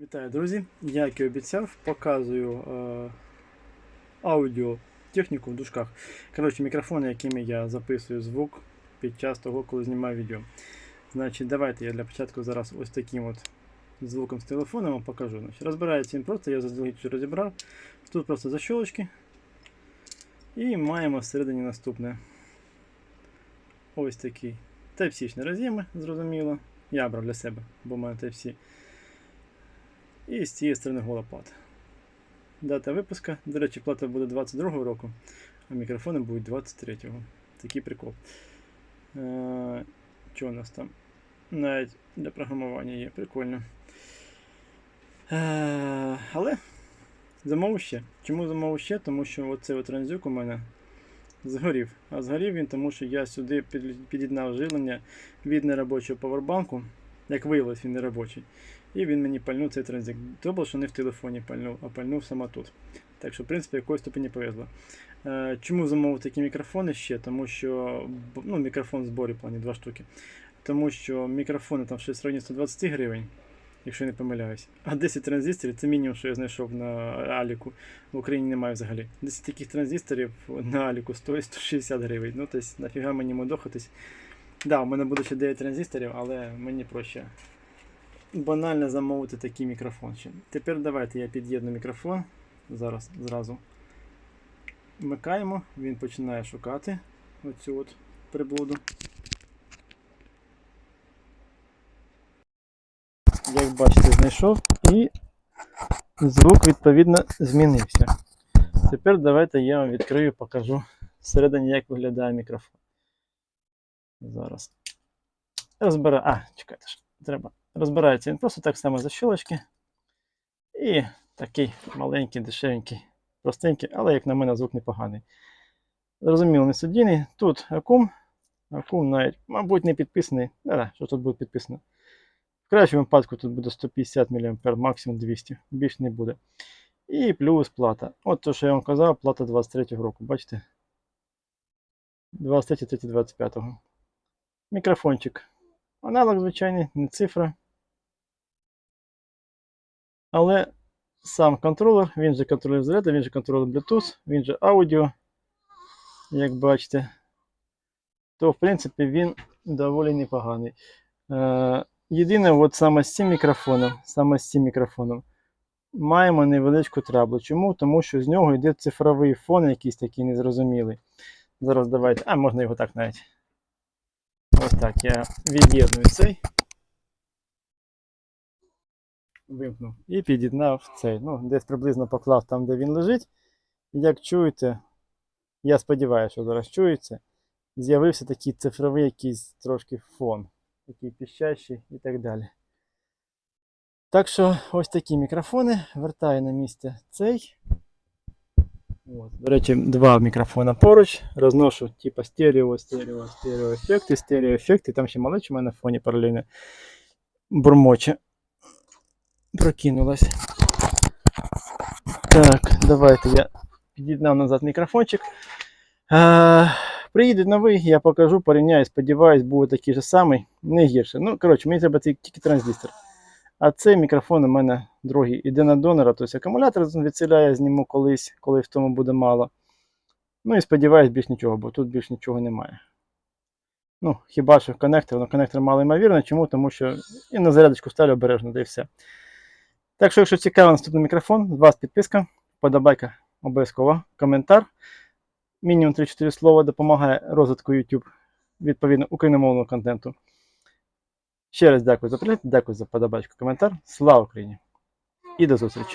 Вітаю, друзі! Як і обіцяв, показую е, аудіотехніку в дужках. Коротше, мікрофони, якими я записую звук під час того, коли знімаю відео. Значить, давайте я для початку зараз ось таким от звуком з телефону вам покажу. Значить, розбирається він просто, я заздалегідь розібрав. Тут просто защолочки. І маємо всередині наступне. Ось такий Type-C роз'єми, зрозуміло. Я брав для себе, бо в мене Type-C. І з цієї сторони гола плата. Дата випуска. До речі, плата буде 22-го року, а мікрофони будуть 23-го. Такий прикол. Е, Що у нас там? Навіть для програмування є, прикольно. Е, але замовив ще. Чому замовив ще? Тому що оцей транзюк у мене згорів. А згорів він, тому що я сюди під'єднав живлення від неробочого павербанку. Як виявилось, він не робочий. І він мені пальнув цей транзит. Добре, що не в телефоні пальнув, а пальнув саме тут. Так що, в принципі, якоїсь ступені повезло. Е, чому замовив такі мікрофони ще? Тому що ну, мікрофон в зборі плані два штуки. Тому що мікрофони там щось в районі 120 гривень, якщо я не помиляюсь. А 10 транзисторів це мінімум, що я знайшов на Аліку. В Україні немає взагалі. 10 таких транзисторів на Аліку стоїть 160 гривень. Ну, тобто, нафіга мені мудохатись. Да, у мене буде ще 9 транзисторів, але мені проще банально замовити такий мікрофон. Тепер давайте я під'єдну мікрофон. Зараз зразу вмикаємо, він починає шукати оцю от приблуду. Як бачите, знайшов і звук відповідно змінився. Тепер давайте я вам відкрию, покажу всередині, як виглядає мікрофон. Зараз. Розбираю. А, чекайте ж, треба. Розбирається він просто так само за щелочки. І такий маленький, дешевенький, простенький, але, як на мене, звук непоганий. Зрозуміло, не судійний. Тут акум. Акум навіть, мабуть, не підписаний. Да-да, що тут буде підписано. В кращому випадку тут буде 150 мА, максимум 200, більше не буде. І плюс плата. От то, що я вам казав, плата 23 року, бачите? 23 3 25 Мікрофончик. Аналог звичайний, не цифра. Але сам контролер, він же контролер заряду, він же контролер Bluetooth, він же аудіо, як бачите, то в принципі він доволі непоганий. Е, єдине, от саме з цим мікрофоном, саме з цим мікрофоном маємо невеличку траблу. Чому? Тому що з нього йде цифровий фон якийсь такий незрозумілий. Зараз давайте. А, можна його так навіть. Ось так я від'єдную цей. Вимкнув і під'єднав цей. Ну, десь приблизно поклав там, де він лежить. Як чуєте, я сподіваюся, що зараз чується, з'явився такий цифровий якийсь трошки фон, такий піщащий і так далі. Так що ось такі мікрофони. Вертаю на місце цей. От. До речі, два мікрофона поруч. Розношу типа стерео, стерео, стерео ефекти, стерео ефекти. Там ще малече у мене на фоні паралельно бурмоче. Прокинулась. Так, давайте я під'єднав назад мікрофончик. Е, приїде новий, я покажу, порівняю, сподіваюсь, буде такий же самий, не гірше. Ну, коротше, мені треба тільки тільки транзистор. А цей мікрофон у мене другий іде на донора, тобто акумулятор відселяє, зніму колись, коли в тому буде мало. Ну і сподіваюсь, більш нічого, бо тут більш нічого немає. Ну, хіба що коннектор, але коннектор мало ймовірно. Чому? Тому що і на зарядочку ставлю обережно, да і все. Так що, якщо цікавий наступний мікрофон, з вас підписка, подобайка обов'язково, коментар. Мінімум 3-4 слова допомагає розвитку YouTube, відповідно, україномовного контенту. Ще раз дякую за перегляд, дякую за подобачку, коментар. Слава Україні! e das outras.